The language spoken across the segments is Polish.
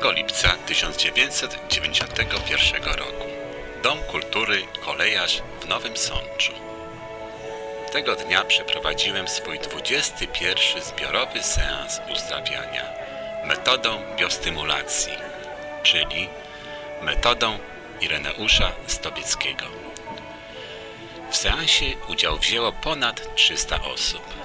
8 lipca 1991 roku. Dom Kultury Kolejarz w Nowym Sączu. Tego dnia przeprowadziłem swój 21 zbiorowy seans uzdrawiania metodą biostymulacji, czyli metodą Ireneusza Stobieckiego. W seansie udział wzięło ponad 300 osób.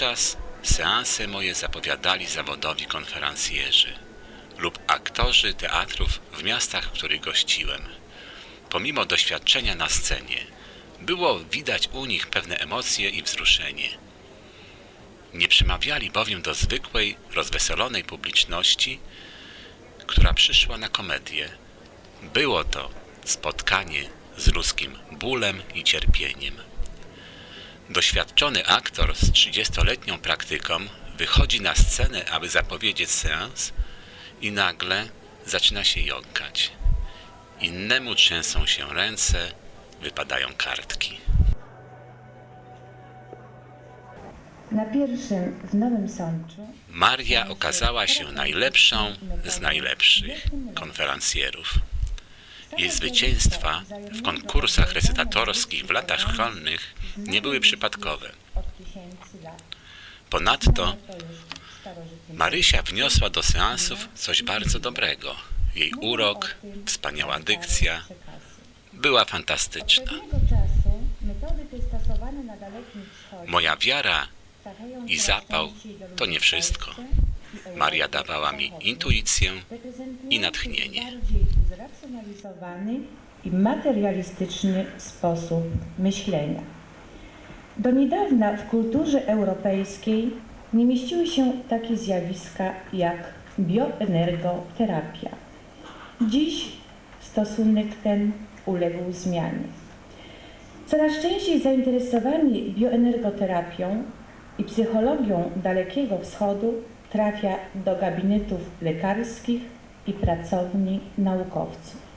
Dotychczas seanse moje zapowiadali zawodowi konferencjerzy lub aktorzy teatrów w miastach, w których gościłem. Pomimo doświadczenia na scenie, było widać u nich pewne emocje i wzruszenie. Nie przemawiali bowiem do zwykłej, rozweselonej publiczności, która przyszła na komedię. Było to spotkanie z ludzkim bólem i cierpieniem. Doświadczony aktor z 30-letnią praktyką wychodzi na scenę, aby zapowiedzieć seans i nagle zaczyna się jąkać. Innemu trzęsą się ręce, wypadają kartki. Na pierwszym w Nowym Sączu Maria okazała się najlepszą z najlepszych konferencjerów. Jej zwycięstwa w konkursach recytatorskich w latach szkolnych nie były przypadkowe. Ponadto Marysia wniosła do seansów coś bardzo dobrego. Jej urok, wspaniała dykcja była fantastyczna. Moja wiara i zapał to nie wszystko. Maria dawała mi intuicję i natchnienie. I materialistyczny sposób myślenia. Do niedawna w kulturze europejskiej nie mieściły się takie zjawiska jak bioenergoterapia. Dziś stosunek ten uległ zmianie. Coraz częściej zainteresowanie bioenergoterapią i psychologią Dalekiego Wschodu trafia do gabinetów lekarskich i pracowni naukowców.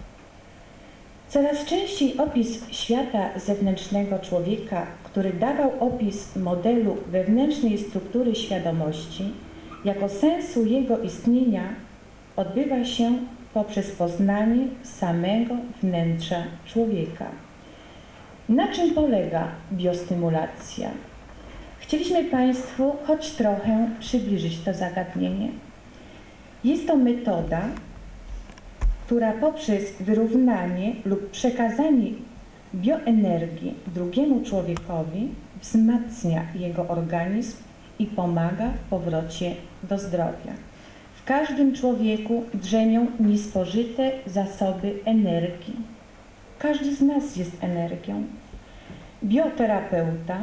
Coraz częściej opis świata zewnętrznego człowieka, który dawał opis modelu wewnętrznej struktury świadomości, jako sensu jego istnienia, odbywa się poprzez poznanie samego wnętrza człowieka. Na czym polega biostymulacja? Chcieliśmy Państwu choć trochę przybliżyć to zagadnienie. Jest to metoda, która poprzez wyrównanie lub przekazanie bioenergii drugiemu człowiekowi wzmacnia jego organizm i pomaga w powrocie do zdrowia. W każdym człowieku drzemią niespożyte zasoby energii. Każdy z nas jest energią. Bioterapeuta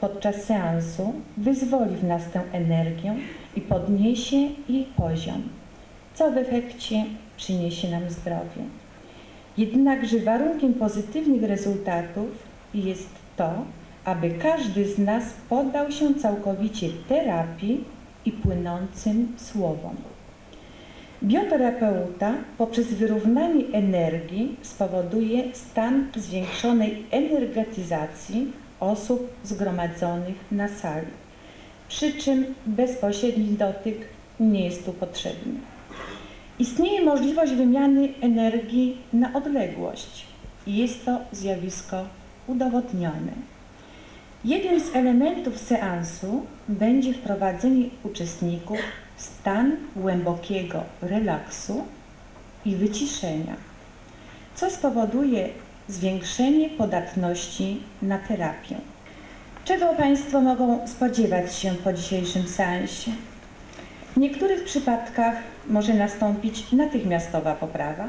podczas seansu wyzwoli w nas tę energię i podniesie jej poziom, co w efekcie przyniesie nam zdrowie. Jednakże warunkiem pozytywnych rezultatów jest to, aby każdy z nas poddał się całkowicie terapii i płynącym słowom. Bioterapeuta poprzez wyrównanie energii spowoduje stan zwiększonej energetyzacji osób zgromadzonych na sali, przy czym bezpośredni dotyk nie jest tu potrzebny. Istnieje możliwość wymiany energii na odległość i jest to zjawisko udowodnione. Jednym z elementów seansu będzie wprowadzenie uczestników w stan głębokiego relaksu i wyciszenia, co spowoduje zwiększenie podatności na terapię. Czego Państwo mogą spodziewać się po dzisiejszym seansie? W niektórych przypadkach może nastąpić natychmiastowa poprawa,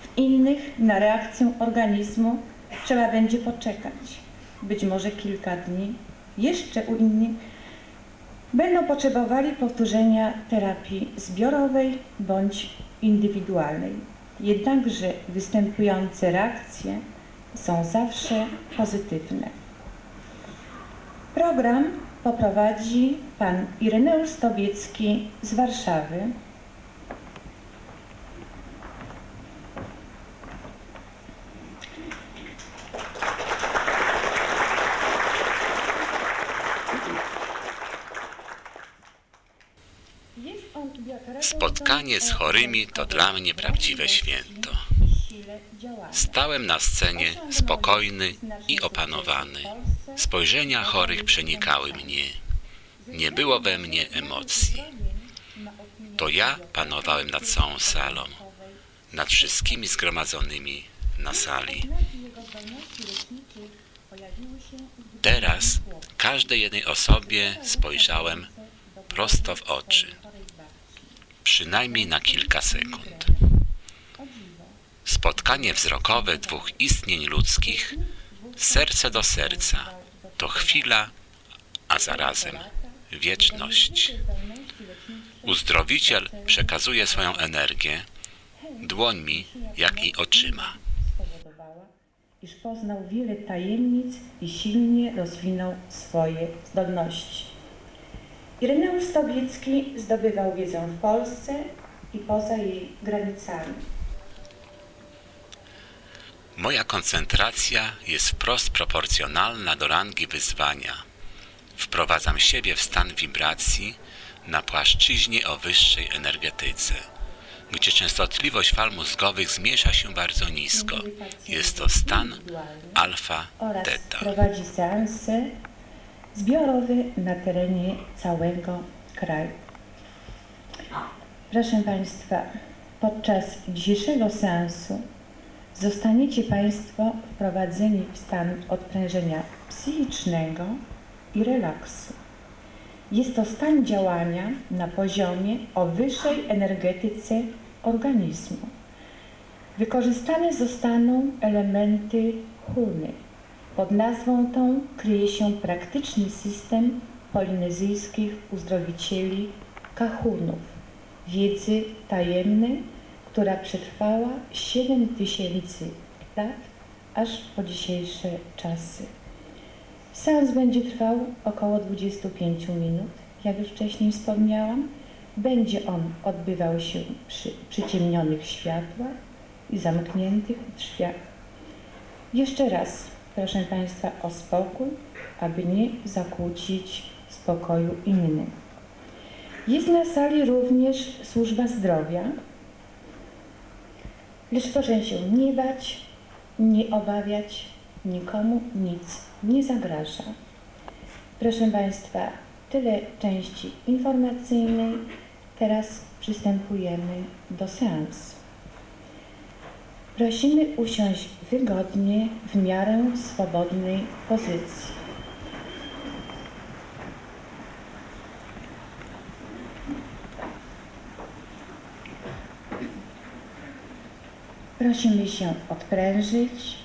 w innych na reakcję organizmu trzeba będzie poczekać, być może kilka dni. Jeszcze u innych będą potrzebowali powtórzenia terapii zbiorowej bądź indywidualnej. Jednakże występujące reakcje są zawsze pozytywne. Program poprowadzi pan Ireneusz Stobiecki z Warszawy. Spotkanie z chorymi to dla mnie prawdziwe święto. Stałem na scenie spokojny i opanowany. Spojrzenia chorych przenikały mnie. Nie było we mnie emocji. To ja panowałem nad całą salą, nad wszystkimi zgromadzonymi na sali. Teraz każdej jednej osobie spojrzałem prosto w oczy, przynajmniej na kilka sekund. Spotkanie wzrokowe dwóch istnień ludzkich, serce do serca, to chwila, a zarazem wieczność. Uzdrowiciel przekazuje swoją energię dłońmi, jak i oczyma. iż poznał wiele tajemnic i silnie rozwinął swoje zdolności. Ireneusz Stobiecki zdobywał wiedzę w Polsce i poza jej granicami. Moja koncentracja jest wprost proporcjonalna do rangi wyzwania. Wprowadzam siebie w stan wibracji na płaszczyźnie o wyższej energetyce, gdzie częstotliwość fal mózgowych zmniejsza się bardzo nisko. Jest to stan alfa teta. prowadzi seanse zbiorowe na terenie całego kraju. Proszę Państwa, Podczas dzisiejszego seansu zostaniecie Państwo wprowadzeni w stan odprężenia psychicznego i relaksu. Jest to stan działania na poziomie o wyższej energetyce organizmu. Wykorzystane zostaną elementy huny. Pod nazwą tą kryje się praktyczny system polinezyjskich uzdrowicieli kahunów, wiedzy tajemnej, która przetrwała 7 tysięcy lat aż po dzisiejsze czasy. Seans będzie trwał około 25 minut, jak już wcześniej wspomniałam. Będzie on odbywał się przy przyciemnionych światłach i zamkniętych drzwiach. Jeszcze raz proszę Państwa o spokój, aby nie zakłócić spokoju innym. Jest na sali również służba zdrowia, lecz proszę się nie bać, nie obawiać, nikomu nic nie zagraża. Proszę Państwa, tyle części informacyjnej. Teraz przystępujemy do seansu. Prosimy usiąść wygodnie w miarę swobodnej pozycji. Prosimy się odprężyć.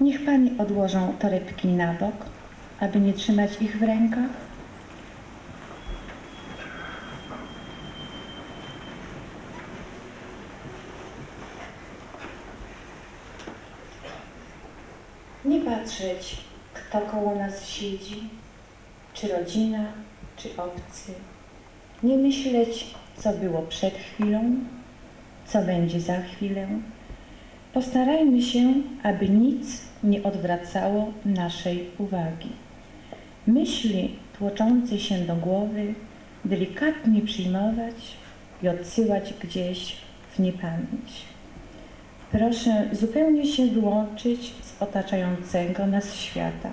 Niech Pani odłożą torebki na bok, aby nie trzymać ich w rękach. Nie patrzeć, kto koło nas siedzi, czy rodzina, czy obcy. Nie myśleć, co było przed chwilą, co będzie za chwilę. Postarajmy się, aby nic nie odwracało naszej uwagi. Myśli tłoczące się do głowy delikatnie przyjmować i odsyłać gdzieś w niepamięć. Proszę zupełnie się wyłączyć z otaczającego nas świata,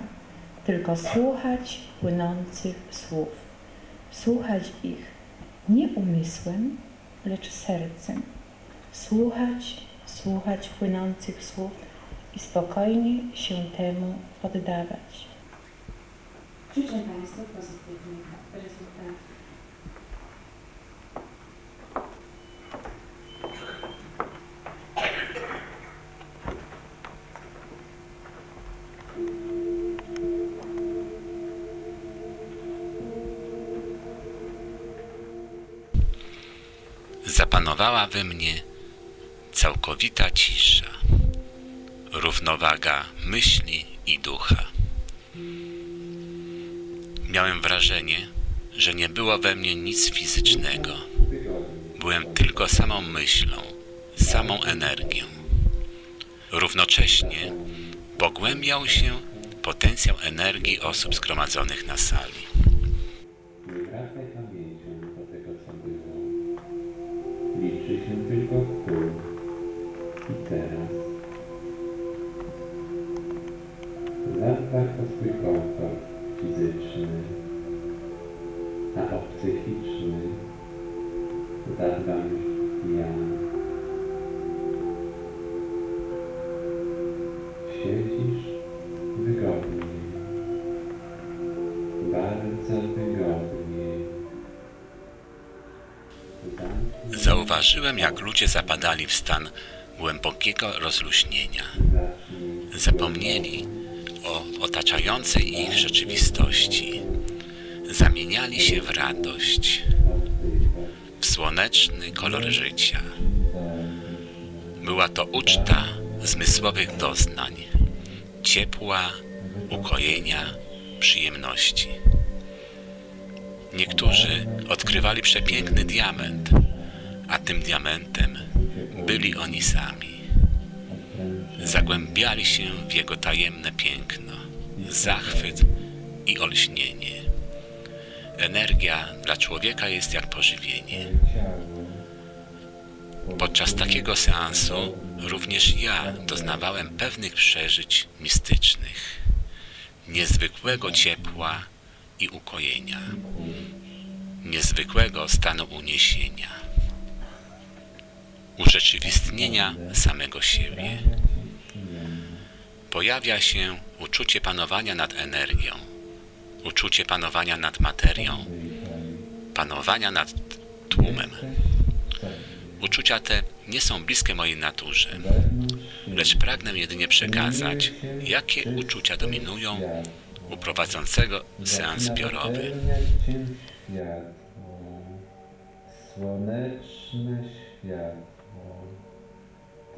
tylko słuchać płynących słów. Słuchać ich nie umysłem, lecz sercem. Słuchać, słuchać płynących słów i spokojnie się temu poddawać. Życzę Państwu pozytywnych rezultatów. Zapanowała we mnie całkowita cisza, równowaga myśli i ducha. Miałem wrażenie, że nie było we mnie nic fizycznego. Byłem tylko samą myślą, samą energią. Równocześnie pogłębiał się potencjał energii osób zgromadzonych na sali. Zauważyłem, jak ludzie zapadali w stan głębokiego rozluźnienia. Zapomnieli o otaczającej ich rzeczywistości. Zamieniali się w radość, w słoneczny kolor życia. Była to uczta zmysłowych doznań, ciepła, ukojenia, przyjemności. Niektórzy odkrywali przepiękny diament, a tym diamentem byli oni sami. Zagłębiali się w jego tajemne piękno, zachwyt i olśnienie. Energia dla człowieka jest jak pożywienie. Podczas takiego seansu również ja doznawałem pewnych przeżyć mistycznych, niezwykłego ciepła i ukojenia. niezwykłego stanu uniesienia, urzeczywistnienia samego siebie. Pojawia się uczucie panowania nad energią, uczucie panowania nad materią, panowania nad tłumem. Uczucia te nie są bliskie mojej naturze, lecz pragnę jedynie przekazać, jakie uczucia dominują u prowadzącego seans zbiorowy. słoneczne światło.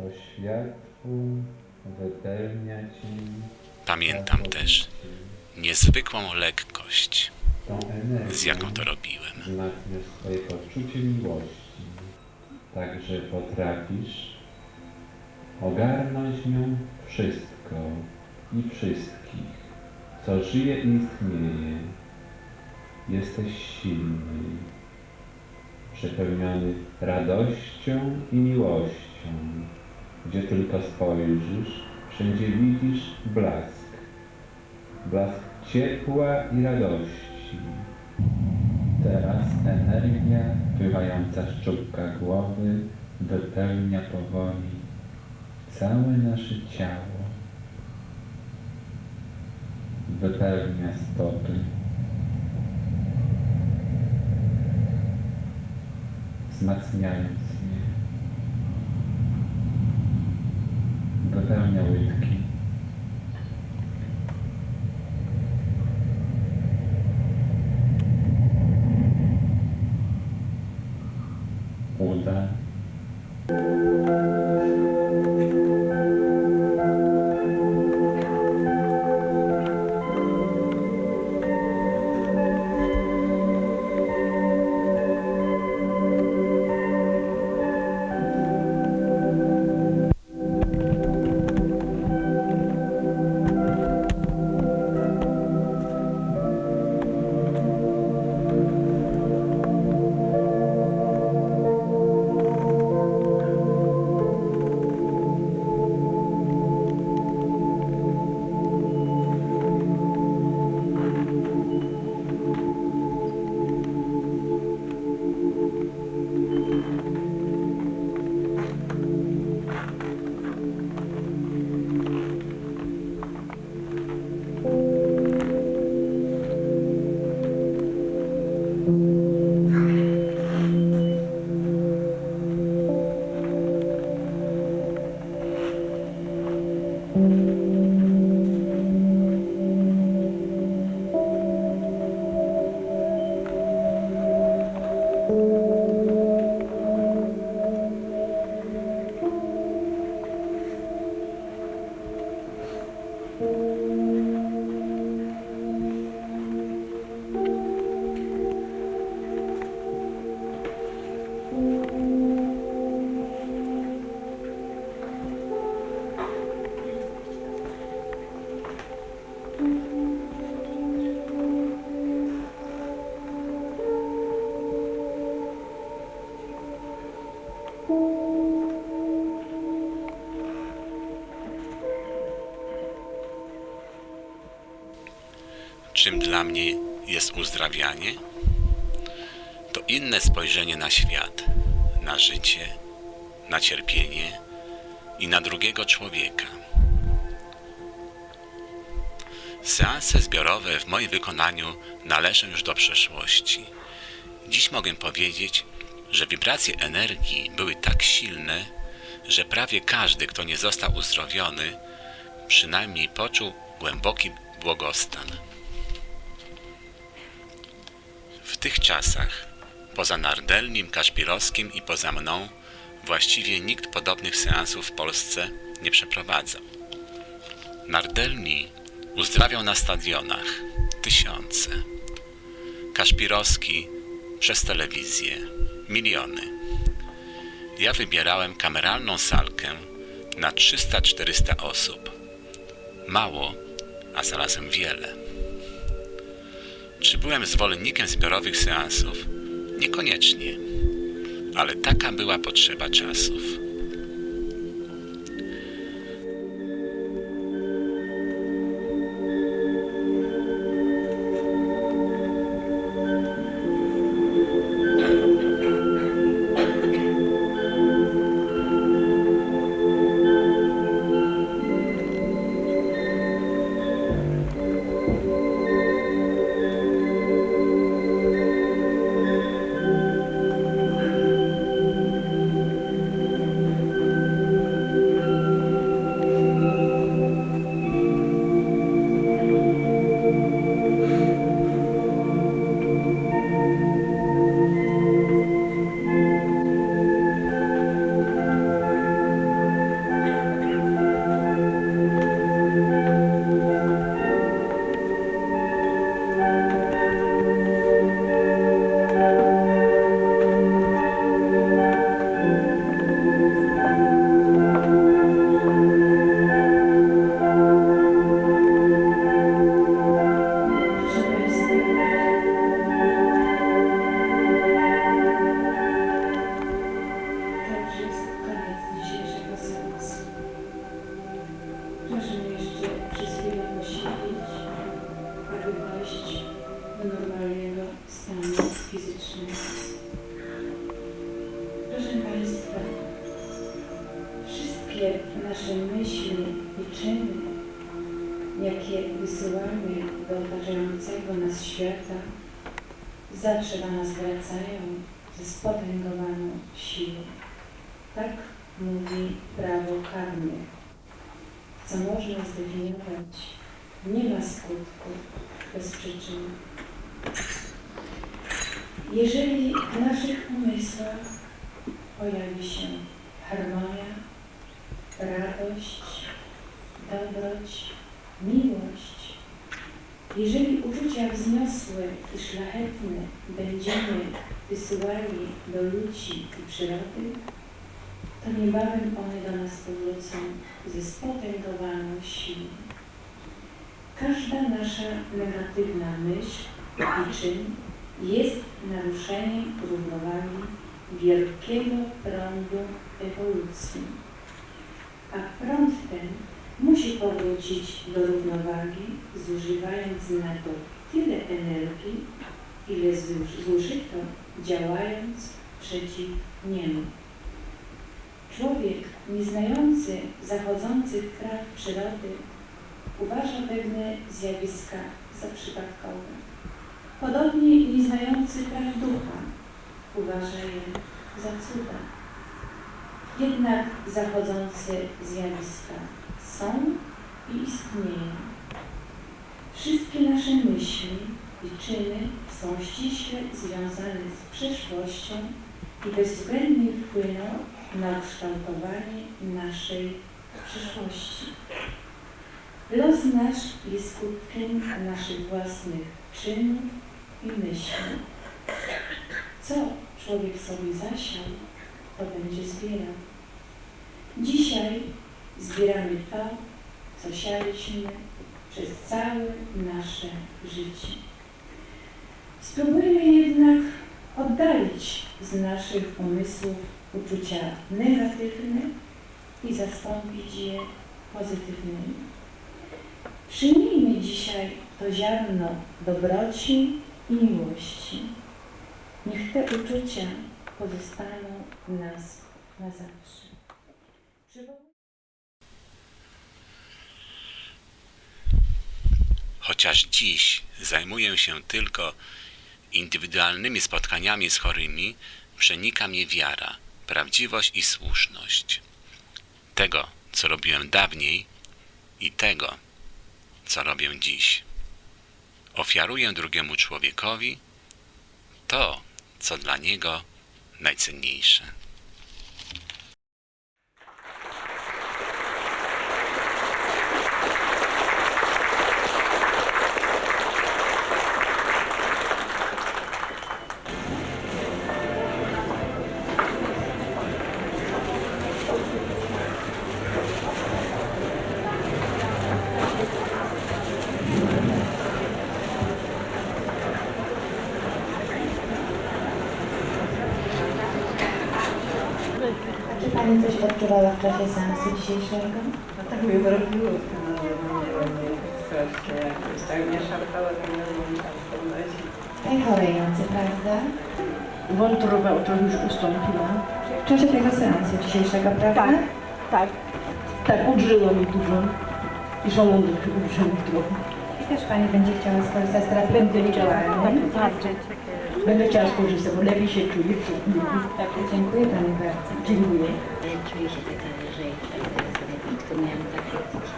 To światło wypełnia Cię Pamiętam też niezwykłą lekkość, z jaką to robiłem. wzmacniasz swoje poczucie miłości. Także potrafisz ogarnąć nią wszystko i wszystkich, co żyje i istnieje. Jesteś silny, przepełniony radością i miłością. Gdzie tylko spojrzysz, wszędzie widzisz blask. Blask ciepła i radości. Teraz energia pływająca z czubka głowy wypełnia powoli całe nasze ciało. Wypełnia stopy. Wzmacniając je. Wypełnia łydki. Czym dla mnie jest uzdrawianie? To inne spojrzenie na świat, na życie, na cierpienie i na drugiego człowieka. Seanse zbiorowe w moim wykonaniu należą już do przeszłości. Dziś mogę powiedzieć, że wibracje energii były tak silne, że prawie każdy, kto nie został uzdrowiony, przynajmniej poczuł głęboki błogostan. W tych czasach, poza Nardelnim, Kaszpirowskim i poza mną, właściwie nikt podobnych seansów w Polsce nie przeprowadzał. Nardelni uzdrawiał na stadionach tysiące. Kaszpirowski przez telewizję miliony. Ja wybierałem kameralną salkę na 300-400 osób. Mało, a zarazem wiele. Czy byłem zwolennikiem zbiorowych seansów? Niekoniecznie, ale taka była potrzeba czasów. Proszę Państwa, wszystkie nasze myśli i czyny, jakie wysyłamy do otaczającego nas świata, zawsze do nas wracają ze spotęgowaną siłą. Tak mówi prawo karmy. Co można zdefiniować, nie ma skutku bez przyczyny. Jeżeli w naszych umysłach pojawi się harmonia, radość, dobroć, miłość, jeżeli uczucia wzniosłe i szlachetne będziemy wysyłali do ludzi i przyrody, to niebawem one do nas powrócą ze spotęgowaną siłą. Każda nasza negatywna myśl i czyn jest naruszeniem równowagi wielkiego prądu ewolucji. A prąd ten musi powrócić do równowagi, zużywając na to tyle energii, ile zuż- zużyto, działając przeciw niemu. Człowiek, nieznający zachodzących praw przyrody, uważa pewne zjawiska za przypadkowe. Podobnie nieznający praw ducha uważa je za cuda. Jednak zachodzące zjawiska są i istnieją. Wszystkie nasze myśli i czyny są ściśle związane z przeszłością i bezwzględnie wpłyną na kształtowanie naszej przyszłości. Los nasz jest skutkiem naszych własnych czynów i myśli. Co człowiek sobie zasiał, to będzie zbierał. Dzisiaj zbieramy to, co sialiśmy przez całe nasze życie. Spróbujmy jednak oddalić z naszych umysłów uczucia negatywne i zastąpić je pozytywnymi. Przyjmijmy dzisiaj to ziarno dobroci miłości. Niech te uczucia pozostaną w nas na zawsze. Chociaż dziś zajmuję się tylko indywidualnymi spotkaniami z chorymi, przenika mnie wiara, prawdziwość i słuszność. Tego, co robiłem dawniej i tego, co robię dziś. Ofiaruję drugiemu człowiekowi to, co dla niego najcenniejsze. A czy Pani coś odczuwała w czasie seansu dzisiejszego? No tak mnie zrobiło w tym nie strasznie jakoś, tak mnie szarpało, tak mnie tam podnosi. Prawda? Wątroba to już ustąpiła. W czasie tego seansu dzisiejszego, prawda? Tak, tak. Tak, udrzyło mi dużo. I żołądek udrzył trochę. I też Pani będzie chciała skorzystać z terapii Będę chciała, indywidualnej? Tak. Będę chciała skorzystać, bo lepiej się czuję. Tak, dziękuję Pani bardzo. Dziękuję. Czuję się taka lżej, tylko miałam takie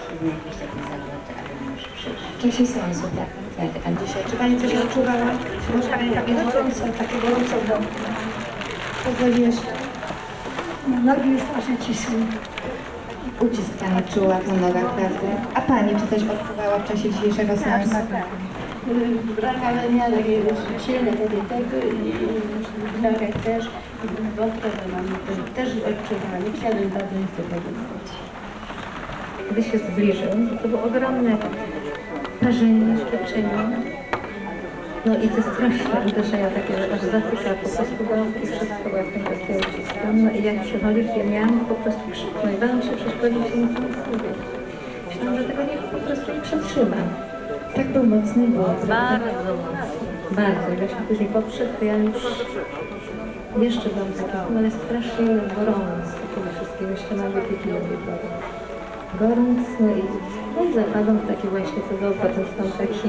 dziwne jakieś takie zawroty, ale już przeszło. W czasie seansu, tak. tak. A dzisiaj, czy Pani coś odczuwała? Może Pani takie gorąco, takie gorąco w domu? Pozwoli jeszcze. Nogi już strasznie cisły. Ucisk Pani czuła w nogach, prawda? A Pani czy coś odczuwała w czasie dzisiejszego seansu? Brak ale takie silne takie tego i w nogach też. Wątrobę mam też-. Nie chciałabym dawno nic do tego. Gdy się zbliżył, to było ogromne parzenie, świadczenie. No i te straszne uderzenia takie, że aż zatyka po prostu gałki, wszystko właśnie takie uciskam. No i jak przychodzić, ja miałam po prostu, i bałam się przeszkodzić i nic nie zrobić. Myślałam, że tego nie, po prostu nie przetrzymam. Tak był mocny ból. Bardzo mocno. Bardzo. Jak się później poprzedł, to ja już jeszcze byłam taka, no ale strasznie gorąco tymi wszystkimi takimi ścianami piekinowej wodą. Gorąc, no i, no i zapadam w taki właśnie, co potem stan taki...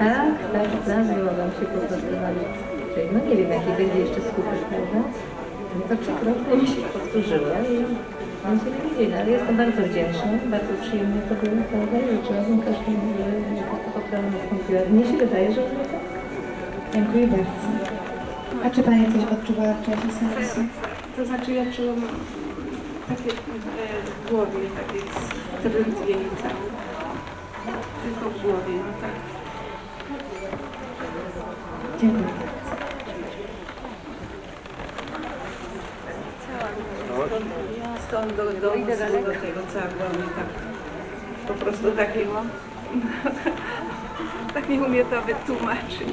Tak, tak, trans wyłagam się po prostu na. Czyli no nie wiem, jaki będzie jeszcze skutek, prawda? No to trzykrotnie mi się powtórzyło nie widzi, ale jestem bardzo wdzięczna, bardzo przyjemnie to było, prawda? I życzyłabym każdemu, żeby taka poprawa nastąpiła. Mnie się wydaje, że ona tak Dziękuję bardzo. A czy Pani coś odczuwała w czasie seansu? To znaczy ja czułam takie e, w głowie, takie drętwienie całe. Tylko w głowie, no tak. Dziękuję bardzo. Stąd do domu, do tego cała była mi tak, po prostu takiego, tak nie umiem to wytłumaczyć.